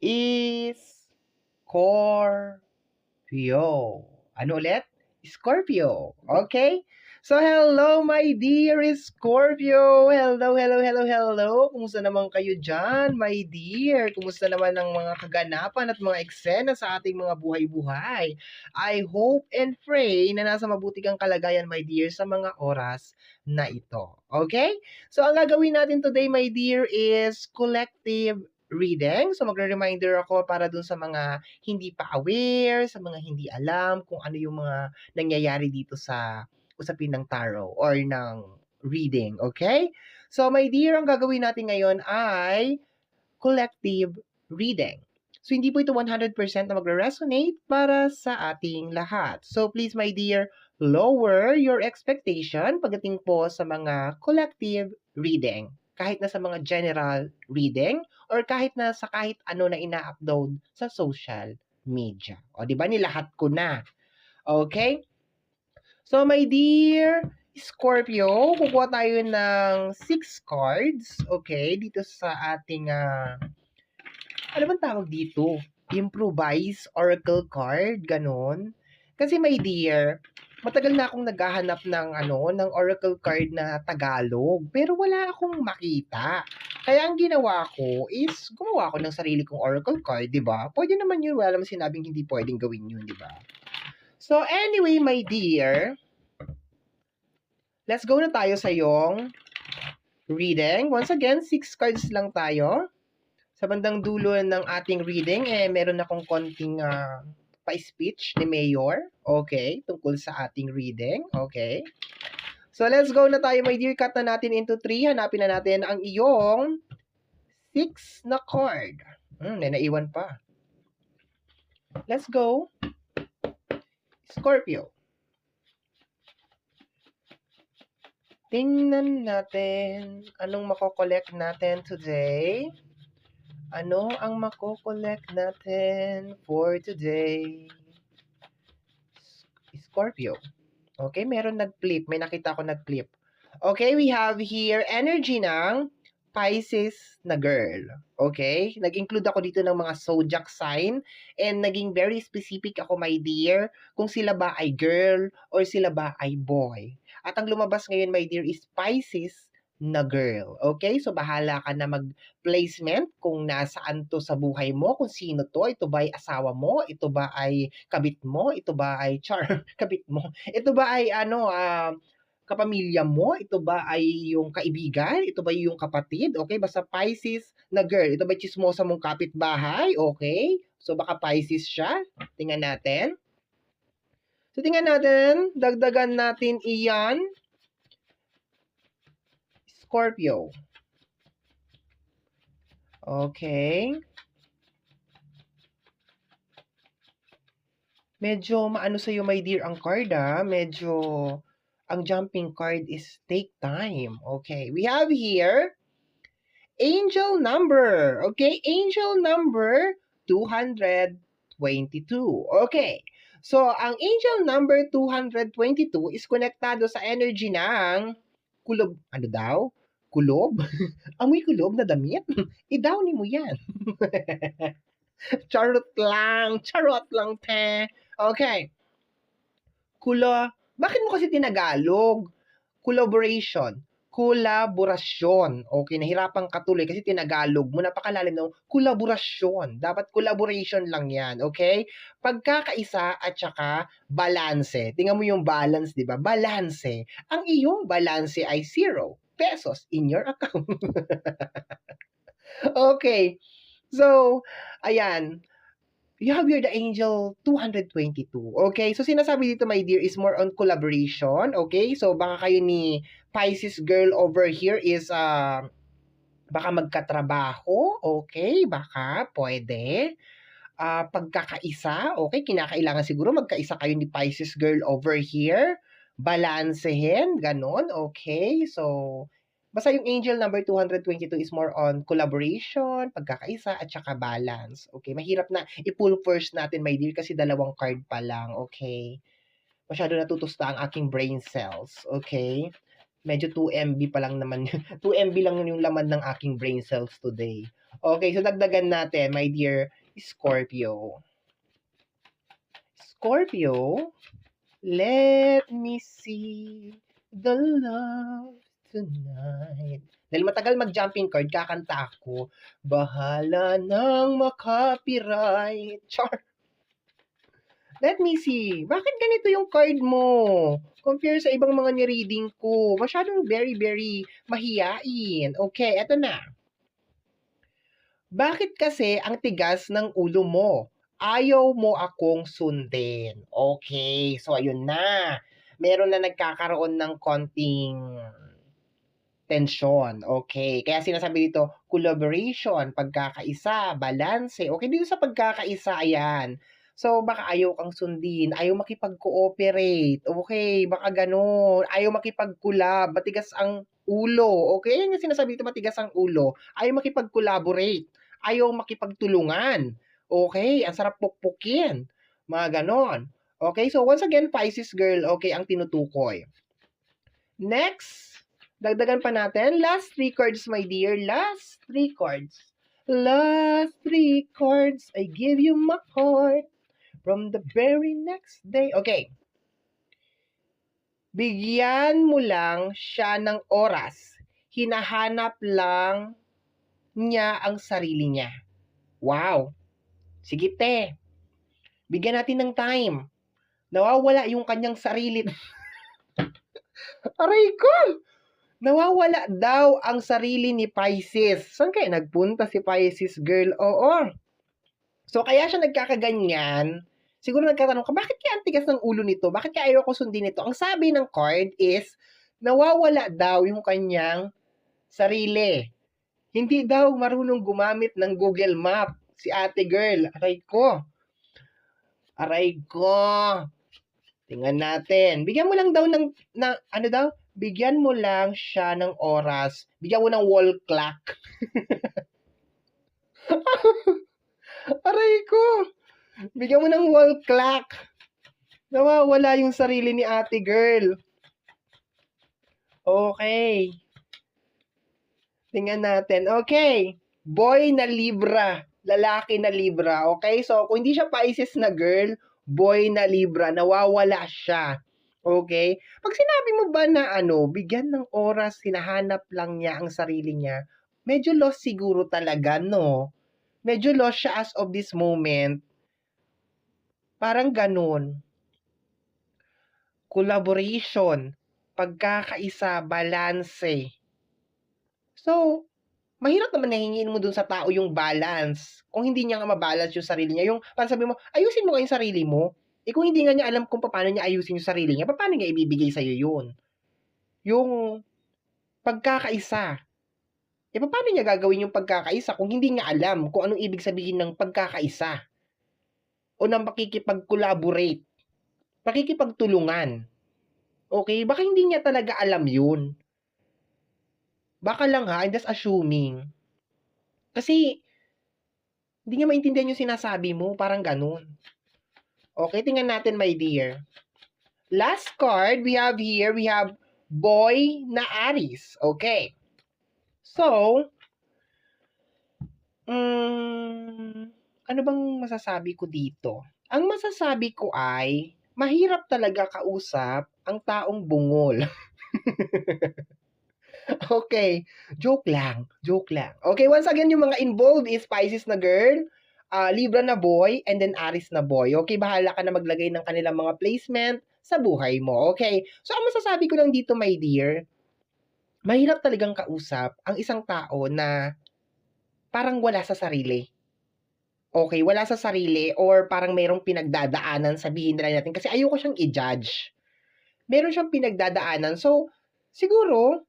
is Scorpio. Ano ulit? Scorpio. Okay? So, hello, my dear Scorpio. Hello, hello, hello, hello. Kumusta naman kayo dyan, my dear? Kumusta naman ang mga kaganapan at mga eksena sa ating mga buhay-buhay? I hope and pray na nasa mabuti kang kalagayan, my dear, sa mga oras na ito. Okay? So, ang gagawin natin today, my dear, is collective reading. So, magre-reminder ako para dun sa mga hindi pa aware, sa mga hindi alam kung ano yung mga nangyayari dito sa usapin ng tarot or ng reading, okay? So, my dear, ang gagawin natin ngayon ay collective reading. So, hindi po ito 100% na magre-resonate para sa ating lahat. So, please, my dear, lower your expectation pagdating po sa mga collective reading. Kahit na sa mga general reading or kahit na sa kahit ano na ina-upload sa social media. O, di ba? Nilahat ko na. Okay? So, my dear Scorpio, kukuha tayo ng 6 cards, okay, dito sa ating, uh, ano bang tawag dito? Improvise Oracle card, ganon. Kasi, my dear, matagal na akong naghahanap ng, ano, ng Oracle card na Tagalog, pero wala akong makita. Kaya ang ginawa ko is, gumawa ko ng sarili kong Oracle card, di ba? Pwede naman yun, wala naman sinabing hindi pwedeng gawin yun, di ba? So, anyway, my dear, let's go na tayo sa yung reading. Once again, six cards lang tayo. Sa bandang dulo ng ating reading, eh, meron akong konting uh, pa-speech ni Mayor. Okay, tungkol sa ating reading. Okay. So, let's go na tayo, my dear. Cut na natin into three. Hanapin na natin ang iyong six na card. Hmm, may naiwan pa. Let's go. Scorpio. Tingnan natin anong makokolect natin today. Ano ang makokolect natin for today? Scorpio. Okay, meron nag-flip. May nakita ko nag-flip. Okay, we have here energy ng Pisces na girl. Okay? Nag-include ako dito ng mga zodiac sign and naging very specific ako, my dear, kung sila ba ay girl or sila ba ay boy. At ang lumabas ngayon, my dear, is Pisces na girl. Okay? So, bahala ka na mag-placement kung nasaan to sa buhay mo, kung sino to. Ito ba ay asawa mo? Ito ba ay kabit mo? Ito ba ay char, kabit mo? Ito ba ay ano, uh, kapamilya mo? Ito ba ay yung kaibigan? Ito ba yung kapatid? Okay, basta Pisces na girl. Ito ba chismosa mong kapitbahay? Okay, so baka Pisces siya. Tingnan natin. So, tingnan natin. Dagdagan natin iyan. Scorpio. Okay. Medyo maano sa'yo, my dear, ang card, ah. Medyo ang jumping card is take time. Okay, we have here angel number. Okay, angel number 222. Okay, so ang angel number 222 is konektado sa energy ng kulob, ano daw? Kulob? Amoy kulob na damit? Idaw ni mo yan. charot lang, charot lang, te. Okay. Kulo, bakit mo kasi tinagalog? Collaboration. Kolaborasyon. Okay, nahirapan katuloy kasi tinagalog mo. Napakalalim ng kolaborasyon. Dapat collaboration lang yan. Okay? Pagkakaisa at saka balanse. Tingnan mo yung balance, di ba? Balanse. Ang iyong balanse ay zero pesos in your account. okay. So, ayan you have here the angel 222. Okay? So, sinasabi dito, my dear, is more on collaboration. Okay? So, baka kayo ni Pisces girl over here is, uh, baka magkatrabaho. Okay? Baka, pwede. Uh, pagkakaisa. Okay? Kinakailangan siguro magkaisa kayo ni Pisces girl over here. Balansehin. Ganon. Okay? So, Basta yung angel number 222 is more on collaboration, pagkakaisa, at saka balance. Okay, mahirap na i-pull first natin, my dear, kasi dalawang card pa lang. Okay. Masyado natutusta ang aking brain cells. Okay. Medyo 2 MB pa lang naman. 2 MB lang yung laman ng aking brain cells today. Okay, so dagdagan natin, my dear Scorpio. Scorpio, let me see the love tonight. Dahil matagal mag-jumping card, kakanta ako. Bahala nang makapiright. Char. Let me see. Bakit ganito yung card mo? Compare sa ibang mga ni-reading ko. Masyadong very, very mahiyain. Okay, eto na. Bakit kasi ang tigas ng ulo mo? Ayaw mo akong sundin. Okay, so ayun na. Meron na nagkakaroon ng konting tension. Okay, kaya sinasabi dito, collaboration, pagkakaisa, balance. Okay, dito sa pagkakaisa, ayan. So, baka ayaw kang sundin, ayaw makipag-cooperate, okay, baka ganun, ayaw makipag-collab, matigas ang ulo, okay, yan yung sinasabi dito, matigas ang ulo, ayaw makipag-collaborate, ayaw makipagtulungan, okay, ang sarap pukpukin, mga ganon. Okay, so once again, Pisces girl, okay, ang tinutukoy. Next, dagdagan pa natin, last three cards, my dear, last three cards. Last three cards, I give you my heart from the very next day. Okay. Bigyan mo lang siya ng oras. Hinahanap lang niya ang sarili niya. Wow. Sige te. Bigyan natin ng time. Nawawala yung kanyang sarili. Aray ko! Nawawala daw ang sarili ni Pisces. Saan kaya nagpunta si Pisces girl? Oo. So, kaya siya nagkakaganyan. Siguro nagkatanong ka, bakit kaya ang tigas ng ulo nito? Bakit kaya ayaw ko sundin ito? Ang sabi ng card is, nawawala daw yung kanyang sarili. Hindi daw marunong gumamit ng Google Map si ate girl. Aray ko. Aray ko. Tingnan natin. Bigyan mo lang daw ng, na, ano daw? Bigyan mo lang siya ng oras. Bigyan mo ng wall clock. Aray ko. Bigyan mo ng wall clock. Nawawala yung sarili ni ate girl. Okay. Tingnan natin. Okay. Boy na Libra. Lalaki na Libra. Okay? So, kung hindi siya Pisces na girl, boy na Libra, nawawala siya. Okay? Pag sinabi mo ba na ano, bigyan ng oras, hinahanap lang niya ang sarili niya, medyo lost siguro talaga, no? Medyo lost siya as of this moment. Parang ganun. Collaboration, pagkakaisa, balance. So, mahirap naman nahingin mo dun sa tao yung balance. Kung hindi niya nga mabalance yung sarili niya, yung parang sabi mo, ayusin mo nga yung sarili mo. Eh kung hindi nga niya alam kung paano niya ayusin yung sarili niya, paano niya ibibigay sa'yo yun? Yung pagkakaisa. Eh paano niya gagawin yung pagkakaisa kung hindi niya alam kung anong ibig sabihin ng pagkakaisa? O ng pakikipag-collaborate? Pakikipagtulungan? Okay? Baka hindi niya talaga alam yun. Baka lang ha, I'm just assuming. Kasi, hindi niya maintindihan yung sinasabi mo, parang ganun. Okay, tingnan natin, my dear. Last card we have here, we have Boy na Aris. Okay. So, um, ano bang masasabi ko dito? Ang masasabi ko ay, mahirap talaga kausap ang taong bungol. okay, joke lang, joke lang. Okay, once again, yung mga involved is Pisces na girl, uh, Libra na boy, and then Aries na boy. Okay, bahala ka na maglagay ng kanilang mga placement sa buhay mo. Okay, so ang masasabi ko lang dito, my dear, mahirap talagang kausap ang isang tao na parang wala sa sarili. Okay, wala sa sarili or parang mayroong pinagdadaanan, sabihin na natin, kasi ayoko siyang i-judge. Meron siyang pinagdadaanan. So, siguro,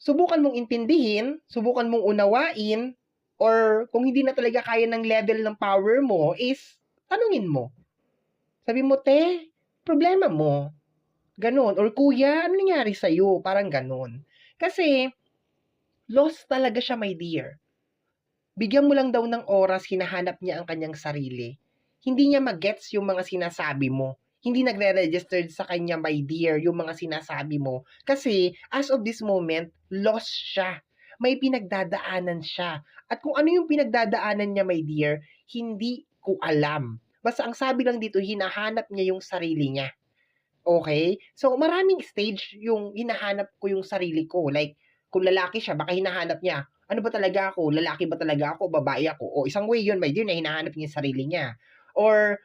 subukan mong intindihin, subukan mong unawain, or kung hindi na talaga kaya ng level ng power mo, is tanungin mo. Sabi mo, te, problema mo. Ganon. Or kuya, ano nangyari sa'yo? Parang ganon. Kasi, lost talaga siya, my dear. Bigyan mo lang daw ng oras, hinahanap niya ang kanyang sarili. Hindi niya magets yung mga sinasabi mo hindi nagre-register sa kanya, my dear, yung mga sinasabi mo. Kasi, as of this moment, lost siya. may pinagdadaanan siya. At kung ano yung pinagdadaanan niya, my dear, hindi ko alam. Basta ang sabi lang dito, hinahanap niya yung sarili niya. Okay? So, maraming stage yung hinahanap ko yung sarili ko. Like, kung lalaki siya, baka hinahanap niya, ano ba talaga ako? Lalaki ba talaga ako? Babae ako? O isang way yun, my dear, na hinahanap niya yung sarili niya. Or,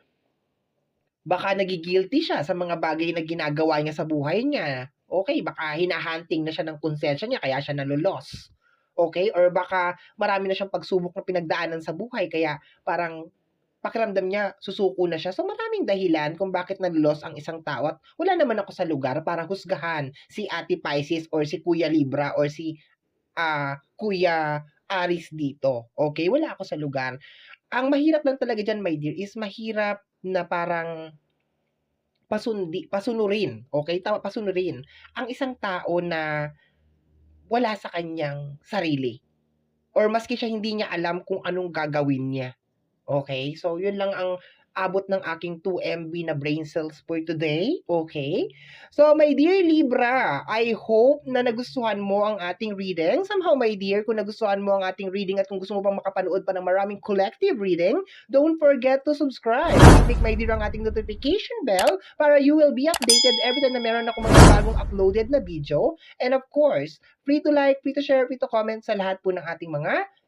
baka nagigilty siya sa mga bagay na ginagawa niya sa buhay niya. Okay, baka hinahunting na siya ng konsensya niya, kaya siya nalulos. Okay? Or baka marami na siyang pagsubok na pinagdaanan sa buhay, kaya parang pakiramdam niya, susuko na siya. So, maraming dahilan kung bakit nalulos ang isang tao. At wala naman ako sa lugar para husgahan si Ate Pisces or si Kuya Libra or si ah Kuya Aris dito. Okay? Wala ako sa lugar. Ang mahirap lang talaga dyan, my dear, is mahirap na parang pasundi, pasunurin. Okay? Tama, pasunurin. Ang isang tao na wala sa kanyang sarili. Or maski siya hindi niya alam kung anong gagawin niya. Okay? So, yun lang ang abot ng aking 2 MB na brain cells for today. Okay? So, my dear Libra, I hope na nagustuhan mo ang ating reading. Somehow, my dear, kung nagustuhan mo ang ating reading at kung gusto mo pang makapanood pa ng maraming collective reading, don't forget to subscribe. Click, my dear, ang ating notification bell para you will be updated every time na meron ako mga bagong uploaded na video. And of course, free to like, free to share, free to comment sa lahat po ng ating mga